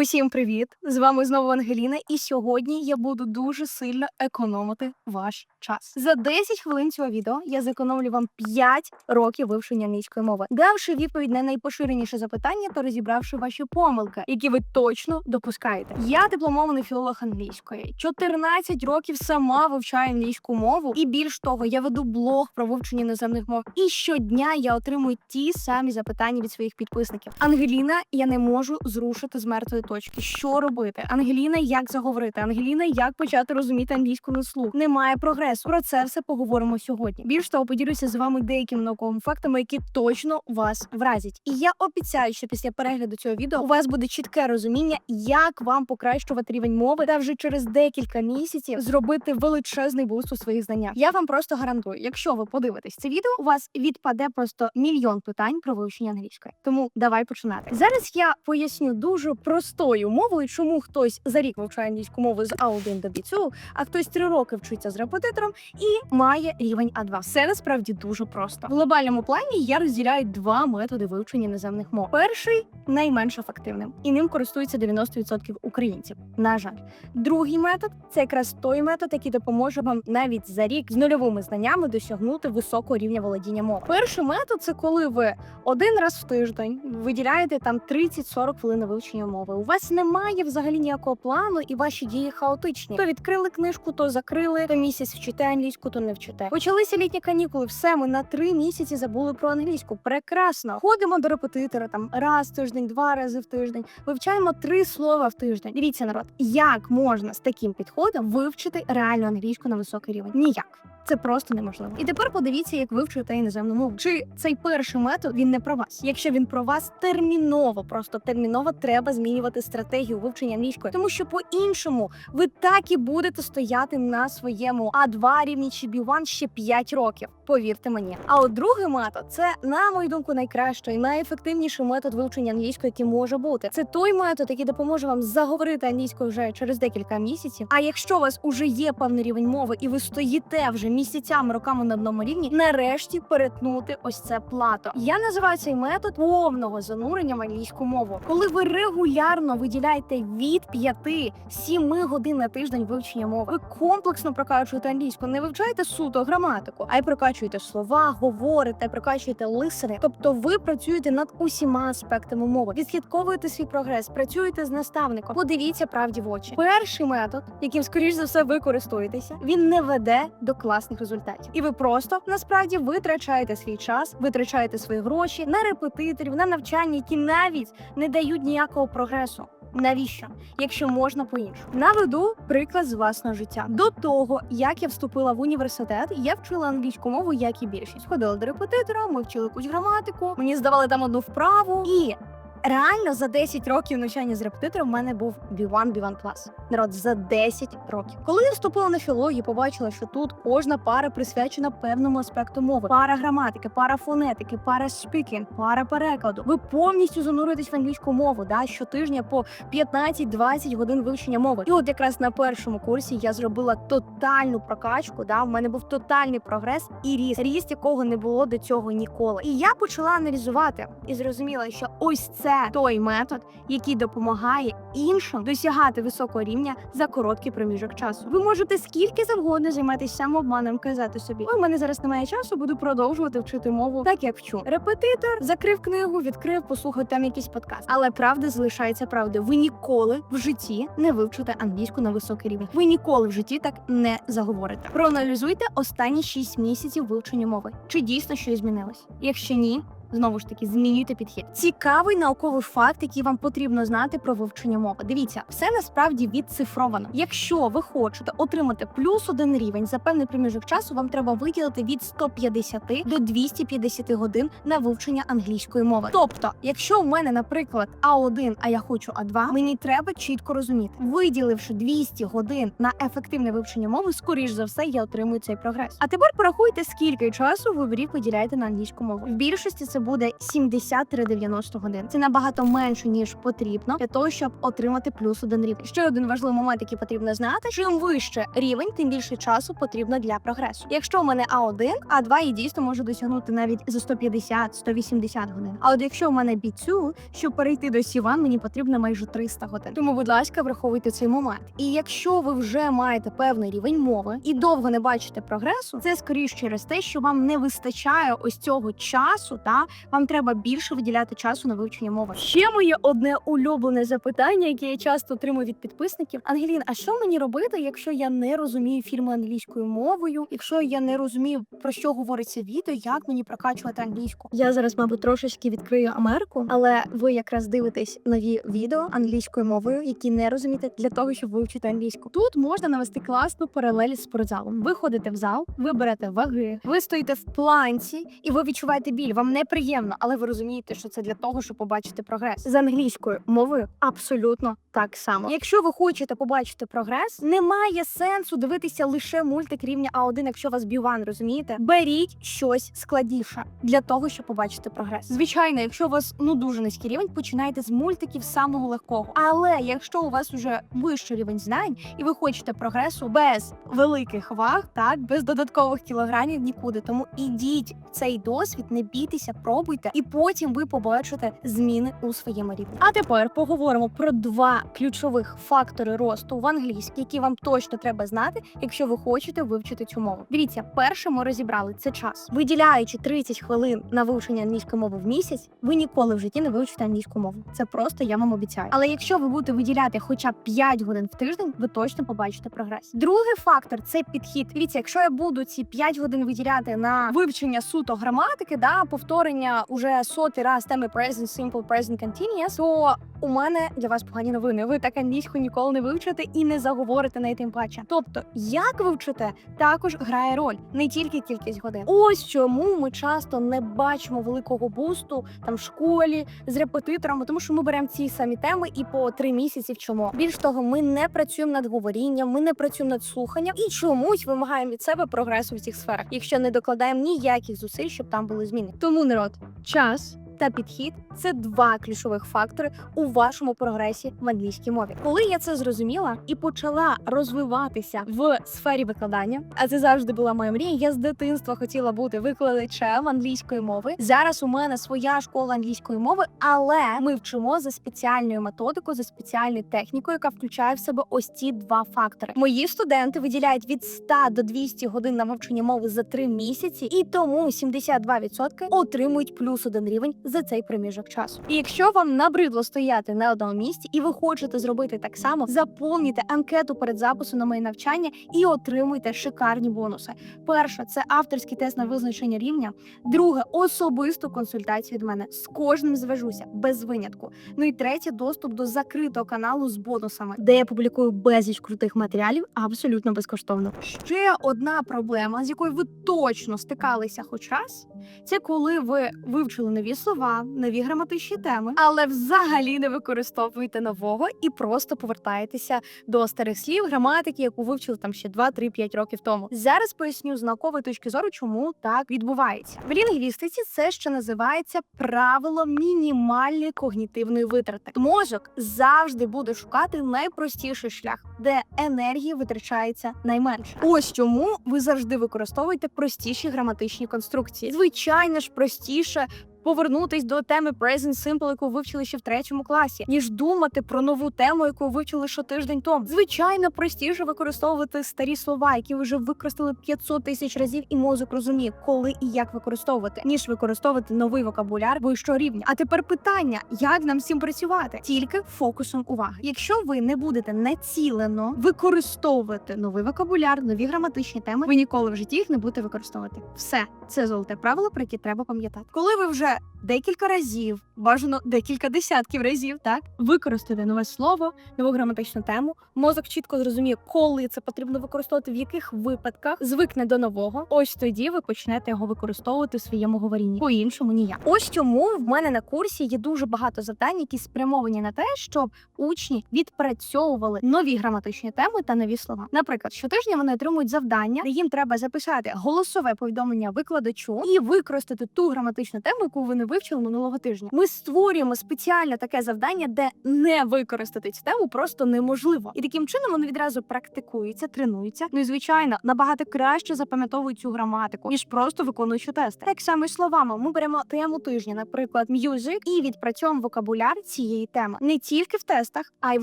Усім привіт! З вами знову Ангеліна, і сьогодні я буду дуже сильно економити ваш час. За 10 хвилин цього відео я зекономлю вам 5 років вивчення англійської мови, давши відповідь на найпоширеніше запитання та розібравши ваші помилки, які ви точно допускаєте. Я дипломований філолог англійської. 14 років сама вивчаю англійську мову, і більш того, я веду блог про вивчення іноземних мов. І щодня я отримую ті самі запитання від своїх підписників. Ангеліна, я не можу зрушити з мертвої точки. Що робити? Ангеліна, як заговорити? Ангеліна, як почати розуміти англійську на слух? Немає прогресу. Про це все поговоримо сьогодні. Більш того, поділюся з вами деякими науковими фактами, які точно вас вразять. І я обіцяю, що після перегляду цього відео у вас буде чітке розуміння, як вам покращувати рівень мови, та вже через декілька місяців зробити величезний буст у своїх знаннях. Я вам просто гарантую, якщо ви подивитесь це відео, у вас відпаде просто мільйон питань про вивчення англійської. Тому давай починати. Зараз я поясню дуже простою мовою, чому хтось за рік вивчає англійську мову з А1 до B2, а хтось три роки вчиться з репетитором і має рівень А2. Все насправді дуже просто. В глобальному плані я розділяю два методи вивчення іноземних мов. Перший найменш ефективним, і ним користується 90% українців. На жаль, другий метод це якраз той метод, який допоможе вам навіть за рік з нульовими знаннями досягнути високого рівня володіння мовою. Перший метод це коли ви один раз в тиждень виділяєте там 30-40 хвилин на вивчення мови. Вас немає взагалі ніякого плану, і ваші дії хаотичні. То відкрили книжку, то закрили, то місяць вчите англійську, то не вчите. Почалися літні канікули. Все, ми на три місяці забули про англійську. Прекрасно. Ходимо до репетитора там раз в тиждень, два рази в тиждень. Вивчаємо три слова в тиждень. Дивіться, народ, як можна з таким підходом вивчити реальну англійську на високий рівень? Ніяк. Це просто неможливо. І тепер подивіться, як вивчуєте іноземну мову. Чи цей перший метод він не про вас? Якщо він про вас, терміново, просто терміново треба змінювати стратегію вивчення англійської, тому що по-іншому ви так і будете стояти на своєму А2 рівні чи B1 ще 5 років. Повірте мені. А от другий метод це, на мою думку, найкращий, найефективніший метод вивчення англійської, який може бути. Це той метод, який допоможе вам заговорити англійською вже через декілька місяців. А якщо у вас уже є певний рівень мови, і ви стоїте вже місяцями роками на одному рівні, нарешті перетнути ось це плато. Я називаю цей метод повного занурення в англійську мову, коли ви регулярно виділяєте від 5-7 годин на тиждень вивчення мови. Ви комплексно прокачуєте англійську, не вивчаєте суто граматику, а й прокачуєте слова, говорите, прокачуєте лисини. Тобто ви працюєте над усіма аспектами мови, відслідковуєте свій прогрес, працюєте з наставником. Подивіться правді в очі. Перший метод, яким скоріш за все ви користуєтеся, він не веде до класних результатів, і ви просто насправді витрачаєте свій час, витрачаєте свої гроші на репетиторів, на навчання, які навіть не дають ніякого прогресу. Навіщо, якщо можна по-іншому? Наведу приклад з власного життя. До того як я вступила в університет, я вчила англійську мову, як і більшість. Ходила до репетитора, ми вчили якусь граматику, мені здавали там одну вправу і. Реально за 10 років навчання з репетитором в мене був B1, B1+. Народ за 10 років. Коли я вступила на філологію, побачила, що тут кожна пара присвячена певному аспекту мови: пара граматики, пара фонетики, пара спікінг, пара перекладу. Ви повністю занурюєтесь в англійську мову, да щотижня по 15-20 годин вивчення мови. І от якраз на першому курсі я зробила тотальну прокачку. Да, в мене був тотальний прогрес і ріст, ріст якого не було до цього ніколи. І я почала аналізувати і зрозуміла, що ось це той метод, який допомагає іншим досягати високого рівня за короткий проміжок часу. Ви можете скільки завгодно займатися самообманом, казати собі, ой, у мене зараз немає часу, буду продовжувати вчити мову так, як вчу. Репетитор закрив книгу, відкрив, послухав там якийсь подкаст. Але правда залишається правдою. Ви ніколи в житті не вивчите англійську на високий рівень. Ви ніколи в житті так не заговорите. Проаналізуйте останні 6 місяців вивчення мови. Чи дійсно щось змінилось? Якщо ні. Знову ж таки, змінюйте підхід. Цікавий науковий факт, який вам потрібно знати про вивчення мови. Дивіться, все насправді відцифровано. Якщо ви хочете отримати плюс один рівень за певний проміжок часу, вам треба виділити від 150 до 250 годин на вивчення англійської мови. Тобто, якщо в мене, наприклад, А1, а я хочу А2, мені треба чітко розуміти, виділивши 200 годин на ефективне вивчення мови, скоріш за все, я отримую цей прогрес. А тепер порахуйте, скільки часу ви в рік виділяєте на англійську мову. В більшості це це буде 70-90 годин. Це набагато менше ніж потрібно для того, щоб отримати плюс один рівень. Ще один важливий момент, який потрібно знати: чим вище рівень, тим більше часу потрібно для прогресу. Якщо у мене А1, А2 я дійсно можу досягнути навіть за 150-180 годин. А от якщо у мене B2, щоб перейти до C1, мені потрібно майже 300 годин. Тому, будь ласка, враховуйте цей момент. І якщо ви вже маєте певний рівень мови і довго не бачите прогресу, це скоріш через те, що вам не вистачає ось цього часу, та вам треба більше виділяти часу на вивчення мови. Ще моє одне улюблене запитання, яке я часто отримую від підписників. Ангелін, а що мені робити, якщо я не розумію фільми англійською мовою? Якщо я не розумію про що говориться відео, як мені прокачувати англійську? Я зараз, мабуть, трошечки відкрию Америку, але ви якраз дивитесь нові відео англійською мовою, які не розумієте для того, щоб вивчити англійську. Тут можна навести класну паралель з спортзалом. Ви ходите в зал, ви берете ваги, ви стоїте в планці і ви відчуваєте біль. Вам неприємно, але ви розумієте, що це для того, щоб побачити прогрес з англійською мовою. Абсолютно так само. Якщо ви хочете побачити прогрес, немає сенсу дивитися лише мультик рівня А1, якщо вас B1, розумієте? Беріть щось складніше для того, щоб побачити прогрес. Звичайно, якщо у вас ну дуже низький рівень, починайте з мультиків самого легкого. Але якщо у вас уже вищий рівень знань і ви хочете прогресу без великих ваг, так без додаткових кілограмів нікуди. Тому ідіть в цей досвід, не бійтеся, пробуйте, і потім ви побачите зміни у своєму рівні. А тепер поговоримо про два ключових фактори росту в англійській, які вам точно треба знати, якщо ви хочете вивчити цю мову. Дивіться, перше ми розібрали це час. Виділяючи 30 хвилин на вивчення англійської мови в місяць, ви ніколи в житті не вивчите англійську мову. Це просто я вам обіцяю. Але якщо ви будете виділяти хоча б 5 годин в тиждень, ви точно побачите прогрес. Другий фактор це підхід. Дивіться, якщо я буду ці 5 годин виділяти на вивчення суто граматики, да повторення уже сотий раз теми present simple, present continuous, то у мене для вас погані новини. Ви так англійську ніколи не вивчите і не заговорите на тим паче. Тобто, як вивчите, також грає роль, не тільки кількість годин. Ось чому ми часто не бачимо великого бусту там в школі з репетиторами, тому що ми беремо ці самі теми і по три місяці вчимо. Більш того, ми не працюємо над говорінням, ми не працюємо над слуханням і чомусь вимагаємо від себе прогресу в цих сферах, якщо не докладаємо ніяких зусиль, щоб там були зміни. Тому народ, час. Та підхід це два ключових фактори у вашому прогресі в англійській мові. Коли я це зрозуміла і почала розвиватися в сфері викладання, а це завжди була моя мрія. Я з дитинства хотіла бути викладачем англійської мови. Зараз у мене своя школа англійської мови, але ми вчимо за спеціальною методикою, за спеціальною технікою, яка включає в себе ось ці два фактори. Мої студенти виділяють від 100 до 200 годин на вивчення мови за три місяці, і тому 72% отримують плюс один рівень за цей проміжок часу. І якщо вам набридло стояти на одному місці, і ви хочете зробити так само, заповнюйте анкету перед записом на моє навчання і отримуйте шикарні бонуси. Перше це авторський тест на визначення рівня. Друге особисту консультацію від мене. З кожним зв'яжуся без винятку. Ну і третє доступ до закритого каналу з бонусами, де я публікую безліч крутих матеріалів абсолютно безкоштовно. Ще одна проблема, з якою ви точно стикалися хоч раз, це коли ви вивчили нові слова, нові граматичні теми, але взагалі не використовуєте нового і просто повертаєтеся до старих слів, граматики, яку вивчили там ще 2-3-5 років тому. Зараз поясню з наукової точки зору, чому так відбувається. В лінгвістиці це ще називається правило мінімальної когнітивної витрати. Мозок завжди буде шукати найпростіший шлях, де енергії витрачається найменше. Ось чому ви завжди використовуєте простіші граматичні конструкції. Звичайно ж, простіше повернутись до теми Present Simple, яку вивчили ще в третьому класі, ніж думати про нову тему, яку вивчили ще тиждень тому. Звичайно, простіше використовувати старі слова, які вже використали 500 тисяч разів, і мозок розуміє, коли і як використовувати, ніж використовувати новий вокабуляр вищого рівня. А тепер питання: як нам всім працювати? Тільки фокусом уваги. Якщо ви не будете націлено використовувати новий вокабуляр, нові граматичні теми, ви ніколи в житті їх не будете використовувати. Все це золоте правило, про яке треба пам'ятати. Коли ви вже декілька разів, бажано декілька десятків разів, так використати нове слово, нову граматичну тему. Мозок чітко зрозуміє, коли це потрібно використовувати, в яких випадках звикне до нового. Ось тоді ви почнете його використовувати в своєму говорінні. По іншому ніяк. Ось чому в мене на курсі є дуже багато завдань, які спрямовані на те, щоб учні відпрацьовували нові граматичні теми та нові слова. Наприклад, щотижня вони отримують завдання, де їм треба записати голосове повідомлення викладачу і використати ту граматичну тему, яку яку ви не вивчили минулого тижня. Ми створюємо спеціально таке завдання, де не використати цю тему просто неможливо. І таким чином вони відразу практикуються, тренуються. Ну і звичайно, набагато краще запам'ятовують цю граматику, ніж просто виконуючи тести. Так само і словами, ми беремо тему тижня, наприклад, music, і відпрацьовуємо вокабуляр цієї теми не тільки в тестах, а й в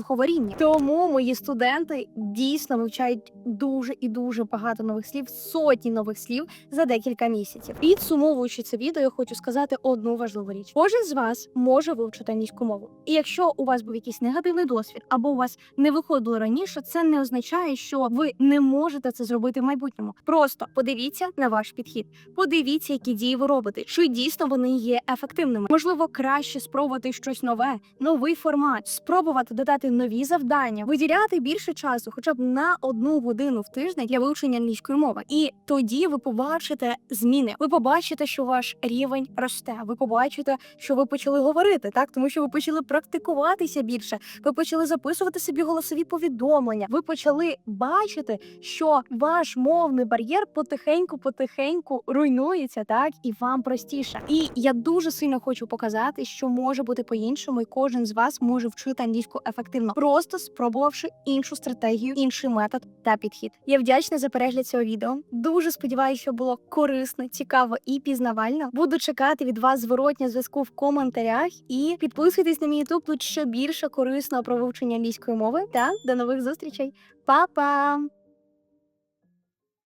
говорінні. Тому мої студенти дійсно вивчають дуже і дуже багато нових слів, сотні нових слів за декілька місяців. Підсумовуючи це відео, я хочу сказати одну важливу річ: кожен з вас може вивчити англійську мову. І якщо у вас був якийсь негативний досвід, або у вас не виходило раніше, це не означає, що ви не можете це зробити в майбутньому. Просто подивіться на ваш підхід, подивіться, які дії ви робите, чи дійсно вони є ефективними. Можливо, краще спробувати щось нове, новий формат, спробувати додати нові завдання, виділяти більше часу, хоча б на одну годину в тиждень для вивчення англійської мови. І тоді ви побачите зміни. Ви побачите, що ваш рівень росте. Ви побачите, що ви почали говорити, так тому що ви почали практикуватися більше. Ви почали записувати собі голосові повідомлення. Ви почали бачити, що ваш мовний бар'єр потихеньку, потихеньку руйнується, так і вам простіше. І я дуже сильно хочу показати, що може бути по-іншому, і кожен з вас може вчити англійську ефективно, просто спробувавши іншу стратегію, інший метод та підхід. Я вдячна за перегляд цього відео. Дуже сподіваюся, що було корисно, цікаво і пізнавально. Буду чекати від вас зворотня зв'язку в коментарях і підписуйтесь на мій ютуб тут ще більше корисного про вивчення англійської мови. Та до нових зустрічей. Па-па!